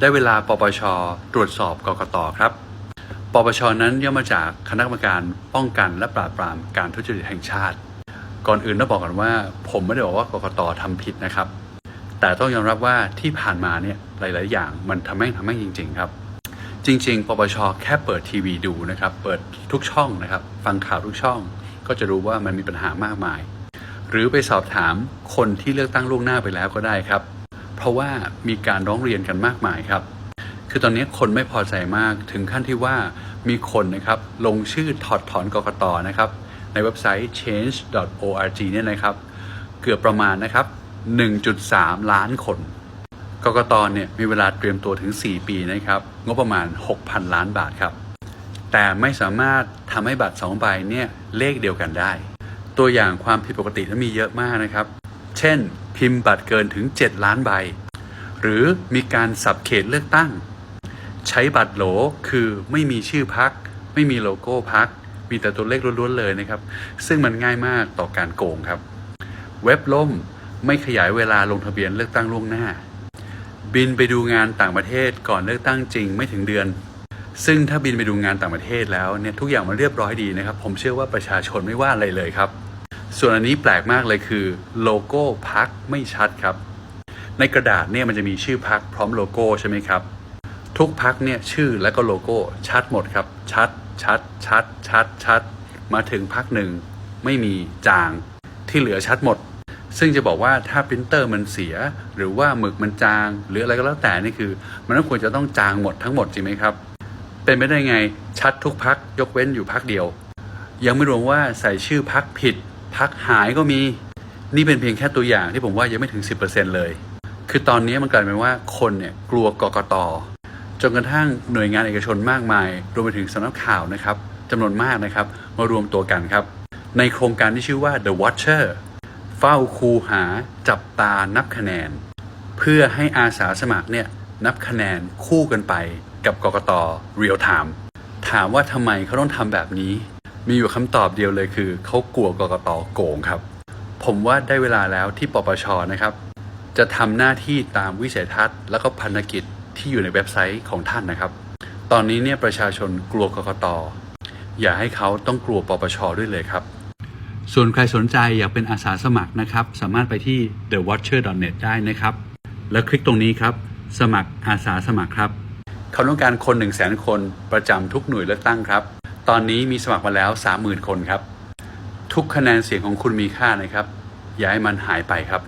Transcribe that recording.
ได้เวลาปปช ตรวจสอบกกตครับ ปปชนั้นย่อมาจากคณะกรรมการป้องกันและปราบปรามการทุจริตแห่งชาติ ก่อนอื่นต้องบอกก่อนว่า ผมไม่ได้บอกว่ากกตทำผิดนะครับ แต่ต้องยอมรับว่าที่ผ่านมาเนี่ยหลาย ๆ อย่างมันทำแม่งทำแม่งจริง ๆ ครับ จริง ๆ ปปช แค่เปิดทีวีดูนะครับ เปิดทุกช่องนะครับ ฟังข่าวทุกช่อง ก็จะรู้ว่ามันมีปัญหามากมาย หรือไปสอบถามคนที่เลือกตั้งล่วงหน้าไปแล้วก็ได้ครับ เพราะว่ามีการร้องเรียนกันมากมายครับ คือตอนนี้คนไม่พอใจมากถึงขั้นที่ว่ามีคนนะครับลงชื่อถอดถอนกกตนะครับในเว็บไซต์ change.org เนี่ยนะครับ เกือบประมาณนะครับ 1.3 ล้านคนกกตเนี่ยมีเวลาเตรียมตัวถึง 4 ปีนะครับงบประมาณ 6,000 ล้านบาทครับ แต่ไม่สามารถทำให้บัตร2ใบเนี่ยเลขเดียวกันได้ ตัวอย่างความผิดปกตินั้นมีเยอะมากนะครับ เช่น พิมพ์บัตรเกินถึง 7 ล้านใบ หรือมีการสับเขตเลือกตั้ง ใช้บัตรโหลคือไม่มีชื่อพัก ไม่มีโลโก้พัก มีแต่ตัวเลขล้วนๆเลยนะครับ ซึ่งมันง่ายมากต่อการโกงครับ เว็บล่มไม่ขยายเวลาลงทะเบียนเลือกตั้งล่วงหน้า บินไปดูงานต่างประเทศก่อนเลือกตั้งจริงไม่ถึงเดือนซึ่งถ้าบินไปดูงานต่างประเทศแล้วเนี่ยทุกอย่างมันเรียบร้อยดีนะครับ ผมเชื่อว่าประชาชนไม่ว่าอะไรเลยครับ ส่วนอันนี้แปลกมากเลยคือโลโก้พักไม่ชัดครับ ในกระดาษเนี่ยมันจะมีชื่อพักพร้อมโลโก้ใช่ไหมครับ ทุกพักเนี่ยชื่อและก็โลโก้ชัดหมดครับ ชัดชัดชัดชัดชัดมาถึงพักหนึ่งไม่มีจางที่เหลือชัดหมด ซึ่งจะบอกว่าถ้าปรินเตอร์มันเสีย หรือว่าหมึกมันจาง หรืออะไรก็แล้วแต่นี่คือ มันก็ควรจะต้องจางหมดทั้งหมดจริงไหมครับ เป็นไปได้ไงชัดทุกพักยกเว้นอยู่พักเดียว ยังไม่รวมว่าใส่ชื่อพักผิด พักหายก็มีนี่เป็นเพียงแค่ตัวอย่างที่ผมว่ายังไม่ถึง 10%เลย คือตอนนี้มันกลายเป็นว่าคนเนี่ยกลัวกกตจนกระทั่งหน่วยงานเอกชนมากมาย รวมไปถึงสำนักข่าวนะครับจำนวนมากนะครับ มารวมตัวกันครับ ในโครงการที่ชื่อว่า The Watcher เฝ้าคูหาจับตานับคะแนน เพื่อให้อาสาสมัครเนี่ยนับคะแนนคู่กันไปกับกกต Real Time ถามว่าทำไมเขาต้องทำแบบนี้ มีอยู่คำตอบเดียวเลยคือ เขากลัวกกตโกงครับ ผมว่าได้เวลาแล้วที่ปปชนะครับ จะทำหน้าที่ตามวิสัยทัศน์ และก็พันธกิจที่อยู่ในเว็บไซต์ของท่านนะครับ ตอนนี้เนี่ยประชาชนกลัวกกตอย่าให้เขาต้องกลัวปปชด้วยเลยครับ ส่วนใครสนใจอยากเป็นอาสาสมัครนะครับ สามารถไปที่ thewatcher.net ได้นะครับ แล้วคลิกตรงนี้ครับ สมัครอาสาสมัครครับ เขาต้องการคน1 0 0 0 0แสนคนประจำทุกหน่วยเลือกตั้งครับ ตอนนี้มีสมัครมาแล้ว 30,000 คนครับ ทุกคะแนนเสียงของคุณมีค่านะครับ อย่าให้มันหายไปครับ